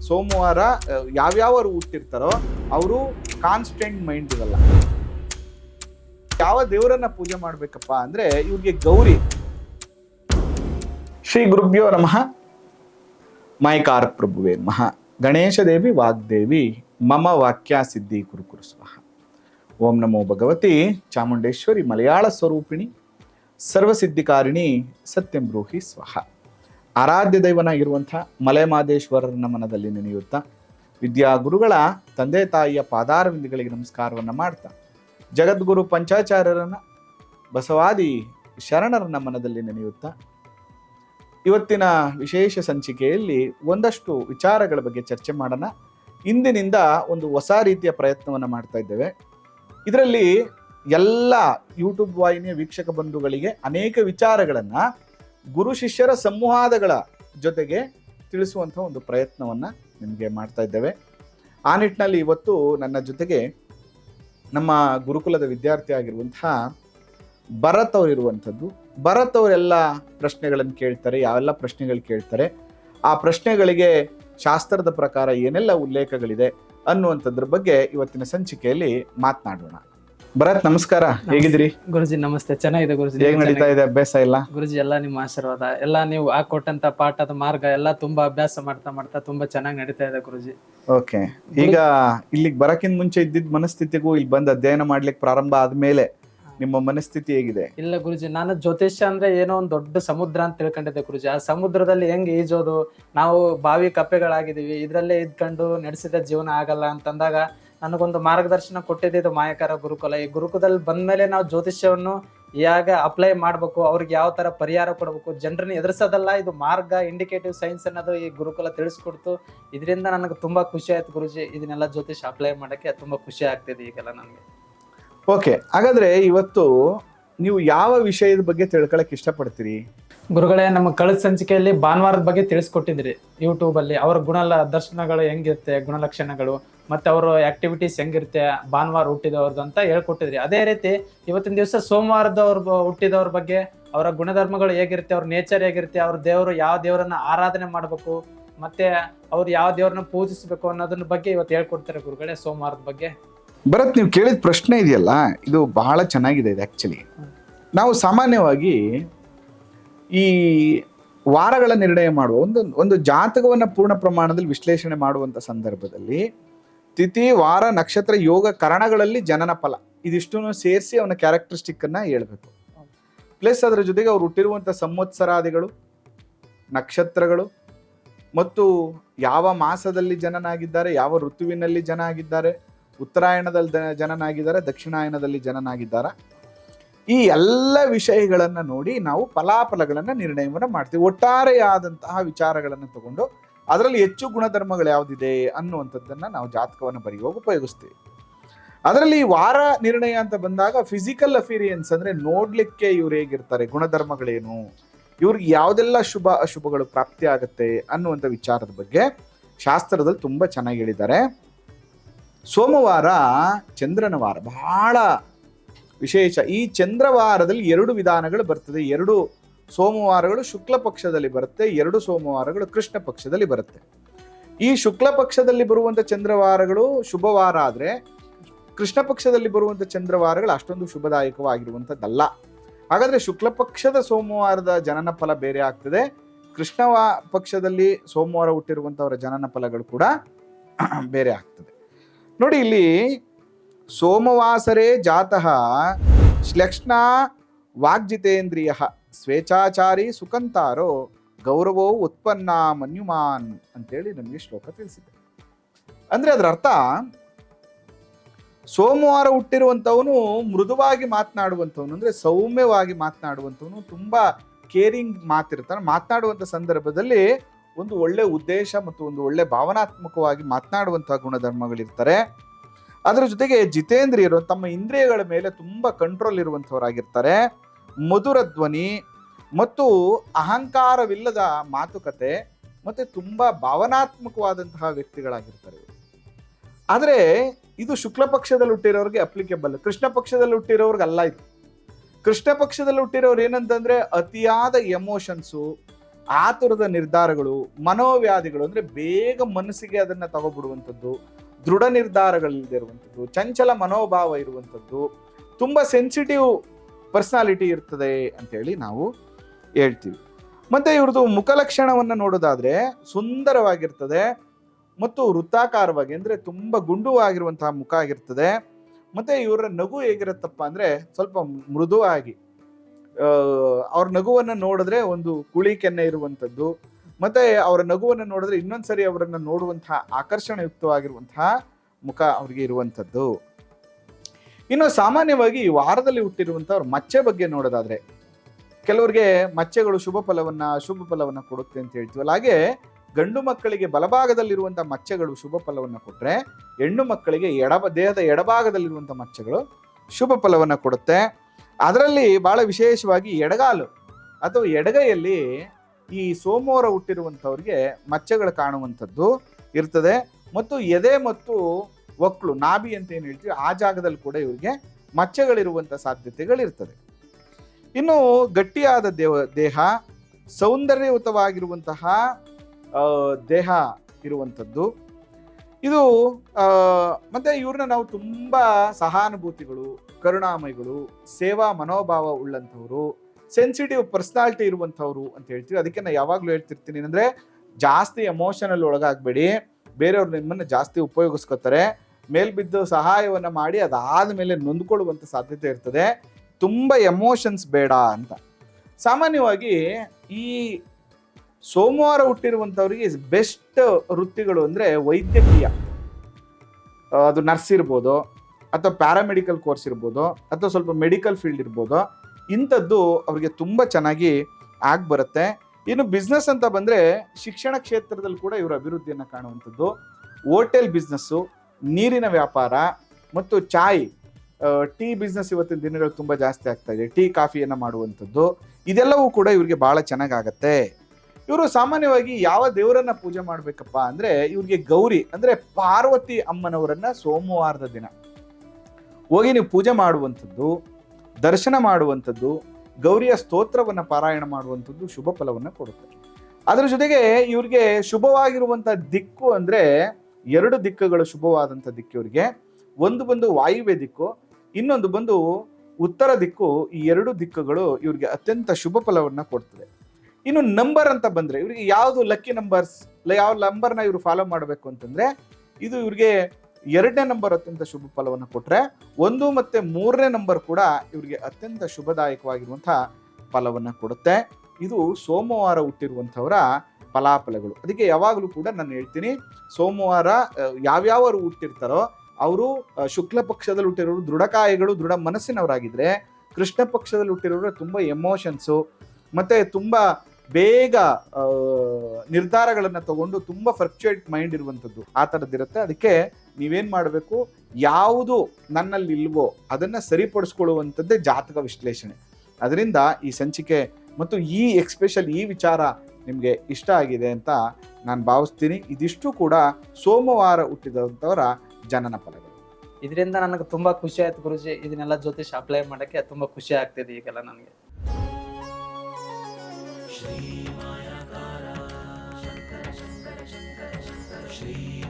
ಸೋಮವಾರ ಯಾವ್ಯಾವರು ಹುಟ್ಟಿರ್ತಾರೋ, ಅವರು constant mind ಇರಲ್ಲ. ಯಾವ ದೇವರನ್ನ ಪೂಜೆ ಮಾಡ್ಬೇಕಪ್ಪ ಅಂದ್ರೆ, ಇವ್ರಿಗೆ ಗೌರಿ. ಶ್ರೀ ಗುರುಭ್ಯೋ ನಮಃ. ಮೈಕಾರ ಪ್ರಭುವೇ ನಮಃ. ಗಣೇಶ ದೇವಿ, ವಾಗ್ದೇವಿ. ಮಮ ವಾಕ್ಯ ಸಿದ್ಧಿ ಕುರುಕುರು ಸ್ವಹ. ಓಂ ನಮೋ ಭಗವತಿ ಚಾಮುಂಡೇಶ್ವರಿ ಮಲಯಾಳ ಸ್ವರೂಪಿಣಿ ಸರ್ವಸಿದ್ಧಿಕಾರಿಣಿ ಸತ್ಯಂ ಬ್ರೂಹಿ ಸ್ವಹ. ಆರಾಧ್ಯ ದೈವನಾಗಿರುವಂಥ ಮಲೆಮಾದೇಶ್ವರನ ಮನದಲ್ಲಿ ನೆನೆಯುತ್ತಾ ವಿದ್ಯಾಗುರುಗಳ ತಂದೆ ತಾಯಿಯ ಪಾದಾರವಿಂದಗಳಿಗೆ ನಮಸ್ಕಾರವನ್ನು ಮಾಡ್ತಾ ಜಗದ್ಗುರು ಪಂಚಾಚಾರ್ಯರನ್ನ ಬಸವಾದಿ ಶರಣರನ್ನ ಮನದಲ್ಲಿ ನೆನೆಯುತ್ತಾ ಇವತ್ತಿನ ವಿಶೇಷ ಸಂಚಿಕೆಯಲ್ಲಿ ಒಂದಷ್ಟು ವಿಚಾರಗಳ ಬಗ್ಗೆ ಚರ್ಚೆ ಮಾಡೋಣ. ಇಂದಿನಿಂದ ಒಂದು ಹೊಸ ರೀತಿಯ ಪ್ರಯತ್ನವನ್ನು ಮಾಡ್ತಾ ಇದ್ದೇವೆ. ಇದರಲ್ಲಿ ಎಲ್ಲ ಯೂಟ್ಯೂಬ್ ವಾಹಿನಿಯ ವೀಕ್ಷಕ ಬಂಧುಗಳಿಗೆ ಅನೇಕ ವಿಚಾರಗಳನ್ನು ಗುರು ಶಿಷ್ಯರ ಸಂವಾದಗಳ ಜೊತೆಗೆ ತಿಳಿಸುವಂಥ ಒಂದು ಪ್ರಯತ್ನವನ್ನು ನಿಮಗೆ ಮಾಡ್ತಾ ಇದ್ದೇವೆ. ಆ ನಿಟ್ಟಿನಲ್ಲಿ ಇವತ್ತು ನನ್ನ ಜೊತೆಗೆ ನಮ್ಮ ಗುರುಕುಲದ ವಿದ್ಯಾರ್ಥಿ ಆಗಿರುವಂತಹ ಭರತ್ ಅವರಿರುವಂಥದ್ದು ಭರತ್ ಅವರೆಲ್ಲ ಪ್ರಶ್ನೆಗಳನ್ನು ಕೇಳ್ತಾರೆ ಯಾವೆಲ್ಲ ಪ್ರಶ್ನೆಗಳು ಕೇಳ್ತಾರೆ. ಆ ಪ್ರಶ್ನೆಗಳಿಗೆ ಶಾಸ್ತ್ರದ ಪ್ರಕಾರ ಏನೆಲ್ಲ ಉಲ್ಲೇಖಗಳಿದೆ? ಅನ್ನುವಂಥದ್ರ ಬಗ್ಗೆ ಇವತ್ತಿನ ಸಂಚಿಕೆಯಲ್ಲಿ ಮಾತನಾಡೋಣ. ಭರತ್ ನಮಸ್ಕಾರ. ಹೇಗಿದ್ರಿ ಗುರುಜಿ ನಮಸ್ತೆ. ಚೆನ್ನಾಗಿದೆ ಗುರುಜಿ. ಹೇಗ್ ನಡೀತಾ ಇದೆ? ಅಭ್ಯಾಸ ಇಲ್ಲ? ಗುರುಜಿ ಎಲ್ಲ ನಿಮ್ಮ ಆಶೀರ್ವಾದ. ಎಲ್ಲ ನೀವು ಹಾಕೊಟ್ಟಂತ ಪಾಠದ ಮಾರ್ಗ ಎಲ್ಲ ತುಂಬಾ ಅಭ್ಯಾಸ ಮಾಡ್ತಾ ಮಾಡ್ತಾ ತುಂಬಾ ಚೆನ್ನಾಗಿ ನಡೀತಾ ಇದೆ ಗುರುಜಿ. ಓಕೆ. ಈಗ ಇಲ್ಲಿಗೆ ಬರಕ್ಕಿಂತ ಮುಂಚೆ ಇದ್ದಿದ್ದ ಮನಸ್ಥಿತಿಗೂ ಇಲ್ಲಿ ಬಂದು ಅಧ್ಯಯನ ಮಾಡ್ಲಿಕ್ಕೆ ಪ್ರಾರಂಭ ಆದ್ಮೇಲೆ ನಿಮ್ಮ ಮನಸ್ಥಿತಿ ಹೇಗಿದೆ? ಇಲ್ಲ ಗುರುಜಿ, ನಾನು ಜ್ಯೋತಿಷ್ಯ ಅಂದ್ರೆ ಏನೋ ಒಂದು ದೊಡ್ಡ ಸಮುದ್ರ ಅಂತ ತಿಳ್ಕೊಂಡಿದ್ದೆ ಗುರುಜಿ. ಆ ಸಮುದ್ರದಲ್ಲಿ ಹೆಂಗ್ ಈಜೋದು? ನಾವು ಬಾವಿ ಕಪ್ಪೆಗಳಾಗಿದ್ದೀವಿ. ಇದ್ರಲ್ಲೇ ಇದ್ಕೊಂಡು ನಡೆಸಿದ ಜೀವನ ಆಗಲ್ಲ ಅಂತಂದಾಗ ನನಗೊಂದು ಮಾರ್ಗದರ್ಶನ ಕೊಟ್ಟಿದ್ದು ಮಾಯಕಾರ ಗುರುಕುಲ. ಈ ಗುರುಕುಲದಲ್ಲಿ ಬಂದ್ಮೇಲೆ ನಾವು ಜ್ಯೋತಿಷ್ಯವನ್ನು ಹೇಗೆ ಅಪ್ಲೈ ಮಾಡ್ಬೇಕು. ಅವ್ರಿಗೆ ಯಾವ ತರ ಪರಿಹಾರ ಕೊಡಬೇಕು? ಜನರನ್ನ ಎದುರಿಸೋದಲ್ಲ, ಇದು ಮಾರ್ಗ ಇಂಡಿಕೇಟಿವ್ ಸೈನ್ಸ್ ಅನ್ನೋದು ಈ ಗುರುಕುಲ ತಿಳಿಸ್ಕೊಡ್ತು. ಇದರಿಂದ ನನಗೆ ತುಂಬಾ ಖುಷಿ ಆಯ್ತು ಗುರುಜಿ. ಇದನ್ನೆಲ್ಲ ಜ್ಯೋತಿಷ್ ಅಪ್ಲೈ ಮಾಡಕ್ಕೆ ತುಂಬಾ ಖುಷಿ ಆಗ್ತಿದೆ ಈಗೆಲ್ಲ ನನಗೆ. ಓಕೆ, ಹಾಗಾದ್ರೆ ಇವತ್ತು ನೀವು ಯಾವ ವಿಷಯದ ಬಗ್ಗೆ ತಿಳ್ಕೊಳಕ್ ಇಷ್ಟಪಡ್ತೀರಿ? ಗುರುಗಳೇ, ನಮ್ಮ ಕಳೆದ ಸಂಚಿಕೆಯಲ್ಲಿ ಭಾನುವಾರದ ಬಗ್ಗೆ ತಿಳಿಸ್ಕೊಟ್ಟಿದ್ರಿ. ಯೂಟ್ಯೂಬ್ ಅಲ್ಲಿ ಅವರ ಗುಣ ದರ್ಶನಗಳು ಹೆಂಗಿರುತ್ತೆ, ಗುಣಲಕ್ಷಣಗಳು, ಮತ್ತೆ ಅವರ ಆಕ್ಟಿವಿಟೀಸ್ ಹೆಂಗಿರುತ್ತೆ, ಭಾನುವಾರ ಹುಟ್ಟಿದವ್ರದ್ದು ಅಂತ ಹೇಳ್ಕೊಟ್ಟಿದ್ರಿ. ಅದೇ ರೀತಿ ಇವತ್ತಿನ ದಿವಸ ಸೋಮವಾರದವ್ರ ಹುಟ್ಟಿದವ್ರ ಬಗ್ಗೆ ಅವರ ಗುಣಧರ್ಮಗಳು ಹೇಗಿರುತ್ತೆ, ಅವ್ರ ನೇಚರ್ ಹೇಗಿರುತ್ತೆ, ಅವ್ರ ದೇವರು ಯಾವ ದೇವರನ್ನ ಆರಾಧನೆ ಮಾಡಬೇಕು, ಮತ್ತೆ ಅವ್ರು ಯಾವ ದೇವ್ರನ್ನ ಪೂಜಿಸಬೇಕು ಅನ್ನೋದ್ರ ಬಗ್ಗೆ ಇವತ್ತು ಹೇಳ್ಕೊಡ್ತಾರೆ ಗುರುಗಳೇ ಸೋಮವಾರದ ಬಗ್ಗೆ. ಭರತ್, ನೀವು ಕೇಳಿದ ಪ್ರಶ್ನೆ ಇದೆಯಲ್ಲ, ಇದು ಬಹಳ ಚೆನ್ನಾಗಿದೆ ಇದು ಆ್ಯಕ್ಚುಲಿ ನಾವು ಸಾಮಾನ್ಯವಾಗಿ ಈ ವಾರಗಳ ನಿರ್ಣಯ ಮಾಡುವ, ಒಂದು ಒಂದು ಜಾತಕವನ್ನು ಪೂರ್ಣ ಪ್ರಮಾಣದಲ್ಲಿ ವಿಶ್ಲೇಷಣೆ ಮಾಡುವಂಥ ಸಂದರ್ಭದಲ್ಲಿ ತಿಥಿ, ವಾರ, ನಕ್ಷತ್ರ, ಯೋಗ ಕರಣಗಳಲ್ಲಿ ಜನನ ಫಲ. ಇದಿಷ್ಟು ಸೇರಿಸಿ ಅವನ ಕ್ಯಾರೆಕ್ಟರಿಸ್ಟಿಕ್ ಅನ್ನ ಹೇಳ್ಬೇಕು. ಪ್ಲಸ್ ಅದರ ಜೊತೆಗೆ ಅವ್ರು ಹುಟ್ಟಿರುವಂಥ ಸಂವತ್ಸರಾದಿಗಳು, ನಕ್ಷತ್ರಗಳು, ಮತ್ತು ಯಾವ ಮಾಸದಲ್ಲಿ ಜನನಾಗಿದ್ದಾರೆ, ಯಾವ ಋತುವಿನಲ್ಲಿ ಜನ ಆಗಿದ್ದಾರೆ ಉತ್ತರಾಯಣದಲ್ಲಿ ಜನನಾಗಿದ್ದಾರೆ ದಕ್ಷಿಣಾಯನದಲ್ಲಿ ಜನನಾಗಿದ್ದಾರೆ. ಈ ಎಲ್ಲ ವಿಷಯಗಳನ್ನು ನೋಡಿ ನಾವು ಫಲಾಫಲಗಳನ್ನು ನಿರ್ಣಯವನ್ನು ಮಾಡ್ತೀವಿ. ಒಟ್ಟಾರೆಯಾದಂತಹ ವಿಚಾರಗಳನ್ನು ತಗೊಂಡು ಅದರಲ್ಲಿ ಹೆಚ್ಚು ಗುಣಧರ್ಮಗಳು ಯಾವುದಿದೆ ಅನ್ನುವಂಥದ್ದನ್ನು ನಾವು ಜಾತಕವನ್ನು ಬರೆಯುವಾಗ ಉಪಯೋಗಿಸ್ತೀವಿ. ಅದರಲ್ಲಿ ವಾರ ನಿರ್ಣಯ ಅಂತ ಬಂದಾಗ ಫಿಸಿಕಲ್ ಅಫೀರಿಯನ್ಸ್ ಅಂದ್ರೆ ನೋಡ್ಲಿಕ್ಕೆ ಇವ್ರು ಹೇಗಿರ್ತಾರೆ, ಗುಣಧರ್ಮಗಳೇನು, ಇವ್ರಿಗೆ ಯಾವುದೆಲ್ಲ ಶುಭ ಅಶುಭಗಳು ಪ್ರಾಪ್ತಿ ಆಗುತ್ತೆ ಅನ್ನುವಂಥ ವಿಚಾರದ ಬಗ್ಗೆ ಶಾಸ್ತ್ರದಲ್ಲಿ ತುಂಬ ಚೆನ್ನಾಗಿ ಹೇಳಿದ್ದಾರೆ. ಸೋಮವಾರ ಚಂದ್ರನ ವಾರ. ಬಹಳ ವಿಶೇಷ. ಈ ಚಂದ್ರವಾರದಲ್ಲಿ ಎರಡು ವಿಧಾನಗಳು ಬರ್ತದೆ. ಎರಡು ಸೋಮವಾರಗಳು ಶುಕ್ಲ ಪಕ್ಷದಲ್ಲಿ ಬರುತ್ತೆ. ಎರಡು ಸೋಮವಾರಗಳು ಕೃಷ್ಣ ಪಕ್ಷದಲ್ಲಿ ಬರುತ್ತೆ. ಈ ಶುಕ್ಲ ಪಕ್ಷದಲ್ಲಿ ಬರುವಂಥ ಚಂದ್ರವಾರಗಳು ಶುಭವಾರ ಆದರೆ ಕೃಷ್ಣ ಪಕ್ಷದಲ್ಲಿ ಬರುವಂಥ ಚಂದ್ರವಾರಗಳು ಅಷ್ಟೊಂದು ಶುಭದಾಯಕವಾಗಿರುವಂಥದ್ದಲ್ಲ ಹಾಗಾದ್ರೆ ಶುಕ್ಲ ಪಕ್ಷದ ಸೋಮವಾರದ ಜನನ ಫಲ ಬೇರೆ ಆಗ್ತದೆ. ಕೃಷ್ಣ ಪಕ್ಷದಲ್ಲಿ ಸೋಮವಾರ ಹುಟ್ಟಿರುವಂಥವರ ಜನನ ಫಲಗಳು ಕೂಡ ಬೇರೆ ಆಗ್ತದೆ. ನೋಡಿ ಇಲ್ಲಿ ಸೋಮವಾಸರೇ ಜಾತಃ ಶ್ಲಕ್ಷ್ಣ ವಾಗ್ಜಿತೇಂದ್ರಿಯ ಸ್ವೇಚ್ಛಾಚಾರಿ ಸುಖಂತಾರೋ ಗೌರವೋ ಉತ್ಪನ್ನ ಮನ್ಯುಮಾನ್ ಅಂತೇಳಿ ನಮಗೆ ಶ್ಲೋಕ ತಿಳಿಸಿದೆ. ಅಂದ್ರೆ ಅದರ ಅರ್ಥ ಸೋಮವಾರ ಹುಟ್ಟಿರುವಂಥವನು ಮೃದುವಾಗಿ ಮಾತನಾಡುವಂಥವನು, ಅಂದ್ರೆ ಸೌಮ್ಯವಾಗಿ ಮಾತನಾಡುವಂಥವನು, ತುಂಬಾ ಕೇರಿಂಗ್ ಮಾತಿರ್ತಾನೆ, ಮಾತನಾಡುವಂಥ ಸಂದರ್ಭದಲ್ಲಿ ಒಂದು ಒಳ್ಳೆ ಉದ್ದೇಶ ಮತ್ತು ಒಂದು ಒಳ್ಳೆ ಭಾವನಾತ್ಮಕವಾಗಿ ಮಾತನಾಡುವಂತಹ ಗುಣಧರ್ಮಗಳಿರ್ತಾರೆ. ಅದರ ಜೊತೆಗೆ ಜಿತೇಂದ್ರಿಯರು ತಮ್ಮ ಇಂದ್ರಿಯಗಳ ಮೇಲೆ ತುಂಬ ಕಂಟ್ರೋಲ್ ಇರುವಂಥವರಾಗಿರ್ತಾರೆ. ಮಧುರ ಧ್ವನಿ ಮತ್ತು ಅಹಂಕಾರವಿಲ್ಲದ ಮಾತುಕತೆ ಮತ್ತೆ ತುಂಬ ಭಾವನಾತ್ಮಕವಾದಂತಹ ವ್ಯಕ್ತಿಗಳಾಗಿರ್ತಾರೆ. ಆದರೆ ಇದು ಶುಕ್ಲ ಪಕ್ಷದಲ್ಲಿ ಹುಟ್ಟಿರೋರಿಗೆ ಅಪ್ಲಿಕೇಬಲ್ ಕೃಷ್ಣ ಪಕ್ಷದಲ್ಲಿ ಹುಟ್ಟಿರೋರ್ಗೆ ಅಲ್ಲ ಇದು. ಕೃಷ್ಣ ಪಕ್ಷದಲ್ಲಿ ಹುಟ್ಟಿರೋರು ಏನಂತಂದ್ರೆ ಅತಿಯಾದ ಎಮೋಷನ್ಸು ಆತುರದ ನಿರ್ಧಾರಗಳು, ಮನೋವ್ಯಾಧಿಗಳು ಅಂದ್ರೆ ಬೇಗ ಮನಸ್ಸಿಗೆ ಅದನ್ನ ತಗೊಬಿಡುವಂಥದ್ದು, ದೃಢ ನಿರ್ಧಾರಗಳಿಲ್ಲದಿರುವಂಥದ್ದು ಚಂಚಲ ಮನೋಭಾವ ಇರುವಂಥದ್ದು, ತುಂಬಾ ಸೆನ್ಸಿಟಿವ್ ಪರ್ಸನಾಲಿಟಿ ಇರ್ತದೆ ಅಂತೇಳಿ ನಾವು ಹೇಳ್ತೀವಿ. ಮತ್ತೆ ಇವ್ರದ್ದು ಮುಖಲಕ್ಷಣವನ್ನು ನೋಡೋದಾದ್ರೆ ಸುಂದರವಾಗಿರ್ತದೆ ಮತ್ತು ವೃತ್ತಾಕಾರವಾಗಿ ಅಂದ್ರೆ ತುಂಬಾ ಗುಂಡುವಾಗಿರುವಂತಹ ಮುಖ ಆಗಿರ್ತದೆ. ಮತ್ತೆ ಇವರ ನಗು ಹೇಗಿರುತ್ತಪ್ಪ ಅಂದ್ರೆ ಸ್ವಲ್ಪ ಮೃದುವಾಗಿ ಅವ್ರ ನಗುವನ್ನ ನೋಡಿದ್ರೆ ಒಂದು ಕುಳಿ ಕೆನ್ನೆ ಇರುವಂತದ್ದು ಮತ್ತೆ ಅವರ ನಗುವನ್ನ ನೋಡಿದ್ರೆ ಇನ್ನೊಂದ್ಸರಿ ಅವರನ್ನು ನೋಡುವಂತಹ ಆಕರ್ಷಣಯುಕ್ತವಾಗಿರುವಂತಹ ಮುಖ ಅವ್ರಿಗೆ ಇರುವಂತದ್ದು ಇನ್ನು ಸಾಮಾನ್ಯವಾಗಿ ಈ ವಾರದಲ್ಲಿ ಹುಟ್ಟಿರುವಂಥವ್ರ ಮಚ್ಚೆ ಬಗ್ಗೆ ನೋಡೋದಾದ್ರೆ, ಕೆಲವರಿಗೆ ಮಚ್ಚೆಗಳು ಶುಭ ಫಲವನ್ನ, ಅಶುಭ ಫಲವನ್ನ ಕೊಡುತ್ತೆ ಅಂತ ಹೇಳ್ತೀವಲ್ಲ, ಹಾಗೆ ಗಂಡು ಮಕ್ಕಳಿಗೆ ಬಲಭಾಗದಲ್ಲಿರುವಂತಹ ಮಚ್ಚೆಗಳು ಶುಭ ಫಲವನ್ನ ಕೊಟ್ರೆ, ಹೆಣ್ಣು ಮಕ್ಕಳಿಗೆ ಎಡ ದೇಹದ ಎಡಭಾಗದಲ್ಲಿರುವಂತಹ ಮಚ್ಚೆಗಳು ಶುಭ ಫಲವನ್ನ ಕೊಡುತ್ತೆ. ಅದರಲ್ಲಿ ಬಹಳ ವಿಶೇಷವಾಗಿ ಎಡಗಾಲು ಅಥವಾ ಎಡಗೈಯಲ್ಲಿ ಈ ಸೋಮವಾರ ಹುಟ್ಟಿರುವಂಥವ್ರಿಗೆ ಮಚ್ಚೆಗಳು ಕಾಣುವಂಥದ್ದು ಇರ್ತದೆ. ಮತ್ತು ಎದೆ ಮತ್ತು ಒಕ್ಕಳು ನಾಭಿ ಅಂತ ಏನು ಹೇಳ್ತೀವಿ, ಆ ಜಾಗದಲ್ಲಿ ಕೂಡ ಇವರಿಗೆ ಮಚ್ಚೆಗಳಿರುವಂಥ ಸಾಧ್ಯತೆಗಳಿರ್ತದೆ. ಇನ್ನು ಗಟ್ಟಿಯಾದ ದೇವ, ದೇಹ, ಸೌಂದರ್ಯಯುತವಾಗಿರುವಂತಹ ದೇಹ ಇರುವಂಥದ್ದು. ಇದು ಮತ್ತೆ ಇವ್ರನ್ನ ನಾವು ತುಂಬಾ ಸಹಾನುಭೂತಿಗಳು, ಕರುಣಾಮಯಿಗಳು, ಸೇವಾ ಮನೋಭಾವ ಉಳ್ಳಂಥವ್ರು ಸೆನ್ಸಿಟಿವ್ ಪರ್ಸನಾಲಿಟಿ ಇರುವಂಥವ್ರು ಅಂತ ಹೇಳ್ತೀವಿ. ಅದಕ್ಕೆ ನಾನು ಯಾವಾಗಲೂ ಹೇಳ್ತಿರ್ತೀನಿ. ಅಂದ್ರೆ ಜಾಸ್ತಿ ಎಮೋಷನಲ್ ಒಳಗಾಗಬೇಡಿ. ಬೇರೆಯವ್ರು ನಿಮ್ಮನ್ನ ಜಾಸ್ತಿ ಉಪಯೋಗಿಸ್ಕೊತಾರೆ. ಮೇಲ್ಬಿದ್ದು ಸಹಾಯವನ್ನ ಮಾಡಿ ಅದಾದ ಮೇಲೆ ನೊಂದ್ಕೊಳ್ಳುವಂಥ ಸಾಧ್ಯತೆ ಇರ್ತದೆ. ತುಂಬಾ ಎಮೋಷನ್ಸ್ ಬೇಡ ಅಂತ. ಸಾಮಾನ್ಯವಾಗಿ ಈ ಸೋಮವಾರ ಹುಟ್ಟಿರುವಂಥವ್ರಿಗೆ ಬೆಸ್ಟ್ ವೃತ್ತಿಗಳು ಅಂದರೆ ವೈದ್ಯಕೀಯ. ಅದು ನರ್ಸ್ ಇರ್ಬೋದು, ಅಥವಾ ಪ್ಯಾರಾಮೆಡಿಕಲ್ ಕೋರ್ಸ್ ಇರ್ಬೋದು, ಅಥವಾ ಸ್ವಲ್ಪ ಮೆಡಿಕಲ್ ಫೀಲ್ಡ್ ಇರ್ಬೋದು, ಇಂಥದ್ದು ಅವರಿಗೆ ತುಂಬ ಚೆನ್ನಾಗಿ ಆಗಿ ಬರುತ್ತೆ. ಇನ್ನು ಬಿಸ್ನೆಸ್ ಅಂತ ಬಂದರೆ ಶಿಕ್ಷಣ ಕ್ಷೇತ್ರದಲ್ಲಿ ಕೂಡ ಇವರು ಅಭಿವೃದ್ಧಿಯನ್ನು ಕಾಣುವಂಥದ್ದು. ಹೋಟೆಲ್ ಬಿಸ್ನೆಸ್ಸು ನೀರಿನ ವ್ಯಾಪಾರ ಮತ್ತು ಚಾಯ್ ಟೀ ಬಿಸ್ನೆಸ್ ಇವತ್ತಿನ ದಿನಗಳು ತುಂಬ ಜಾಸ್ತಿ ಆಗ್ತಾ ಇದೆ. ಟೀ, ಕಾಫಿಯನ್ನು ಮಾಡುವಂಥದ್ದು. ಇದೆಲ್ಲವೂ ಕೂಡ ಇವರಿಗೆ ಭಾಳ ಚೆನ್ನಾಗಾಗತ್ತೆ. ಇವರು ಸಾಮಾನ್ಯವಾಗಿ ಯಾವ ದೇವರನ್ನ ಪೂಜೆ ಮಾಡ್ಬೇಕಪ್ಪ ಅಂದ್ರೆ ಇವ್ರಿಗೆ ಗೌರಿ ಅಂದ್ರೆ ಪಾರ್ವತಿ ಅಮ್ಮನವರನ್ನ ಸೋಮವಾರದ ದಿನ. ಹೋಗಿ ನೀವು ಪೂಜೆ ಮಾಡುವಂಥದ್ದು, ದರ್ಶನ ಮಾಡುವಂಥದ್ದು, ಗೌರಿಯ ಸ್ತೋತ್ರವನ್ನ ಪಾರಾಯಣ ಮಾಡುವಂಥದ್ದು ಶುಭ ಫಲವನ್ನ ಕೊಡುತ್ತೆ. ಅದರ ಜೊತೆಗೆ ಇವ್ರಿಗೆ ಶುಭವಾಗಿರುವಂತ ದಿಕ್ಕು ಅಂದ್ರೆ ಎರಡು ದಿಕ್ಕುಗಳು ಶುಭವಾದಂಥ ದಿಕ್ಕು ಇವರಿಗೆ. ಒಂದು ಬಂದು ವಾಯುವ್ಯ ದಿಕ್ಕು, ಇನ್ನೊಂದು ಬಂದು ಉತ್ತರ ದಿಕ್ಕು ಈ ಎರಡು ದಿಕ್ಕುಗಳು ಇವ್ರಿಗೆ ಅತ್ಯಂತ ಶುಭ ಫಲವನ್ನ ಕೊಡ್ತದೆ. ಇನ್ನು ನಂಬರ್ ಅಂತ ಬಂದ್ರೆ, ಇವ್ರಿಗೆ ಯಾವುದು ಲಕ್ಕಿ ನಂಬರ್ಸ್ ಯಾವ ನಂಬರ್ನ ಇವರು ಫಾಲೋ ಮಾಡಬೇಕು ಅಂತಂದ್ರೆ, ಇದು ಇವ್ರಿಗೆ ಎರಡನೇ ನಂಬರ್ ಅತ್ಯಂತ ಶುಭ ಫಲವನ್ನು ಕೊಟ್ರೆ, ಒಂದು ಮತ್ತೆ ಮೂರನೇ ನಂಬರ್ ಕೂಡ ಇವರಿಗೆ ಅತ್ಯಂತ ಶುಭದಾಯಕವಾಗಿರುವಂತಹ ಫಲವನ್ನ ಕೊಡುತ್ತೆ. ಇದು ಸೋಮವಾರ ಹುಟ್ಟಿರುವಂಥವರ ಫಲಾಫಲಗಳು. ಅದಕ್ಕೆ ಯಾವಾಗಲೂ ಕೂಡ ನಾನು ಹೇಳ್ತೀನಿ, ಸೋಮವಾರ ಯಾವ್ಯಾವರು ಹುಟ್ಟಿರ್ತಾರೋ, ಅವರು ಶುಕ್ಲ ಪಕ್ಷದಲ್ಲಿ ಹುಟ್ಟಿರೋರು ದೃಢಕಾಯಗಳು ದೃಢ ಮನಸ್ಸಿನವರಾಗಿದ್ರೆ, ಕೃಷ್ಣ ಪಕ್ಷದಲ್ಲಿ ಹುಟ್ಟಿರೋರು ತುಂಬಾ ಎಮೋಷನ್ಸು ಮತ್ತೆ ತುಂಬಾ ಬೇಗ ನಿರ್ಧಾರಗಳನ್ನು ತಗೊಂಡು ತುಂಬಾ ಫ್ಲಕ್ಚುಯೇಟ್ ಮೈಂಡ್ ಇರುವಂಥದ್ದು ಆ ಥರದ್ದಿರುತ್ತೆ ಅದಕ್ಕೆ ನೀವೇನು ಮಾಡಬೇಕು? ಯಾವುದು ನನ್ನಲ್ಲಿ ಇಲ್ವೋ ಅದನ್ನ ಸರಿಪಡಿಸ್ಕೊಳ್ಳುವಂಥದ್ದೇ ಜಾತಕ ವಿಶ್ಲೇಷಣೆ. ಅದರಿಂದ ಈ ಸಂಚಿಕೆ ಮತ್ತು ಈ ಎಕ್ಸ್ಪೆಷಲ್ ಈ ವಿಚಾರ ನಿಮಗೆ ಇಷ್ಟ ಆಗಿದೆ ಅಂತ ನಾನು ಭಾವಿಸ್ತೀನಿ. ಇದಿಷ್ಟು ಕೂಡ ಸೋಮವಾರ ಹುಟ್ಟಿದಂಥವರ ಜನನ ಫಲಗಳು. ಇದರಿಂದ ನನಗೆ ತುಂಬ ಖುಷಿ ಆಯ್ತು ಗುರುಜಿ. ಇದನ್ನೆಲ್ಲ ಜ್ಯೋತಿಷ್ ಅಪ್ಲೈ ಮಾಡೋಕ್ಕೆ ತುಂಬ ಖುಷಿ ಆಗ್ತಿದೆ ಈಗೆಲ್ಲ ನನಗೆ. श्री श्रीमायाकारा शंकर शंकर शंकर शंकर श्री